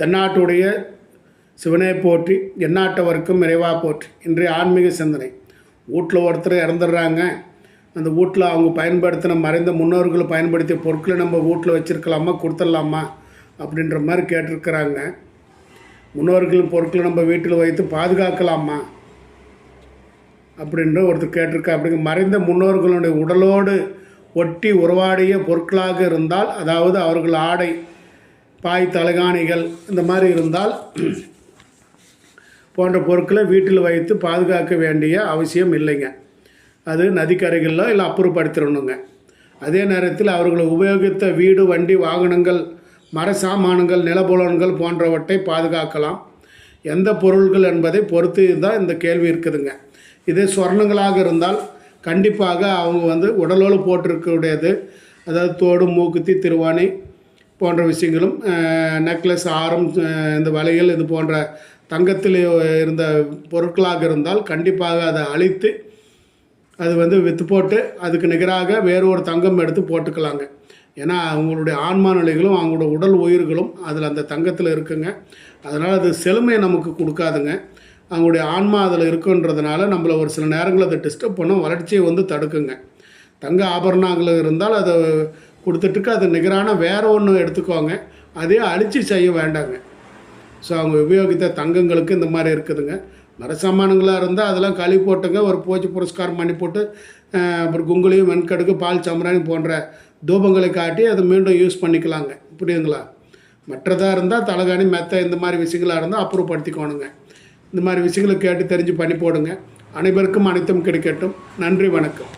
தென்னாட்டுடைய சிவனை போற்றி எந்நாட்டவருக்கும் நிறைவாக போற்றி. இன்றைய ஆன்மீக சிந்தனை. வீட்டில் ஒருத்தர் இறந்துடுறாங்க. அந்த வீட்டில் அவங்க பயன்படுத்தின மறைந்த முன்னோர்கள் பயன்படுத்திய பொருட்களை நம்ம வீட்டில் வச்சுருக்கலாமா கொடுத்துடலாமா அப்படின்ற மாதிரி கேட்டிருக்கிறாங்க. முன்னோர்களின் பொருட்களை நம்ம வீட்டில் வைத்து பாதுகாக்கலாமா அப்படின்ற ஒருத்தர் கேட்டிருக்கா அப்படிங்க மறைந்த முன்னோர்களுடைய உடலோடு ஒட்டி உறவாடிய பொருட்களாக இருந்தால் அதாவது அவர்கள் ஆடை பாய் தலகாணிகள் இந்த மாதிரி இருந்தால் போன்ற பொருட்களை வீட்டில் வைத்து பாதுகாக்க வேண்டிய அவசியம் இல்லைங்க. அது நதிக்கரைகளிலோ இல்லை அப்புறப்படுத்திடணுங்க. அதே நேரத்தில் அவர்கள் உபயோகித்த வீடு வண்டி வாகனங்கள் மர சாமான்கள் நிலபுலன்கள் போன்றவற்றை பாதுகாக்கலாம். எந்த பொருள்கள் என்பதை பொறுத்து தான் இந்த கேள்வி இருக்குதுங்க. இதே சொர்ணங்களாக இருந்தால் கண்டிப்பாக அவங்க வந்து உடலோடு போட்டிருக்கக்கூடியது. அதாவது தோடு மூக்குத்தி திருவாணி போன்ற விஷயங்களும் நெக்லஸ் ஆரம் இந்த வளையல் இது போன்ற தங்கத்தில் இருந்த பொருட்களாக இருந்தால் கண்டிப்பாக அதை அழித்து அது வந்து விற்று போட்டு அதுக்கு நிகராக வேறு ஒரு தங்கம் எடுத்து போட்டுக்கலாங்க. ஏன்னா அவங்களுடைய ஆன்மா நிலைகளும் அவங்களோட உடல் உயிர்களும் அதில் அந்த தங்கத்தில் இருக்குங்க. அதனால் அது செழுமையை நமக்கு கொடுக்காதுங்க. அவங்களுடைய ஆன்மா அதில் இருக்குன்றதுனால நம்மளை ஒரு சில நேரங்களில் அதை டிஸ்டர்ப் பண்ணும் வளர்ச்சியை வந்து தடுக்குங்க. தங்க ஆபரணங்கள் இருந்தால் அதை கொடுத்துட்டுக்கு அது நிகரான வேறு ஒன்று எடுத்துக்கோங்க. அதே அழிச்சு செய்ய வேண்டாங்க. ஸோ அவங்க உபயோகித்த தங்கங்களுக்கு இந்த மாதிரி இருக்குதுங்க. மரசாமானங்களாக இருந்தால் அதெல்லாம் களி போட்டுங்க. ஒரு பூஜை புரஸ்காரம் பண்ணி போட்டு அப்புறம் குங்குலியும் வெண்கடுக்கு பால் சம்ராணி போன்ற தூபங்களை காட்டி அதை மீண்டும் யூஸ் பண்ணிக்கலாங்க. புரியுதுங்களா? மற்றதாக இருந்தால் தலகாணி மெத்தை இந்த மாதிரி விஷயங்களாக இருந்தால் அப்புறப்படுத்திக்கோணுங்க. இந்த மாதிரி விஷயங்களை கேட்டு தெரிஞ்சு பண்ணி போடுங்க. அனைவருக்கும் அனைத்தும் கிடைக்கட்டும். நன்றி வணக்கம்.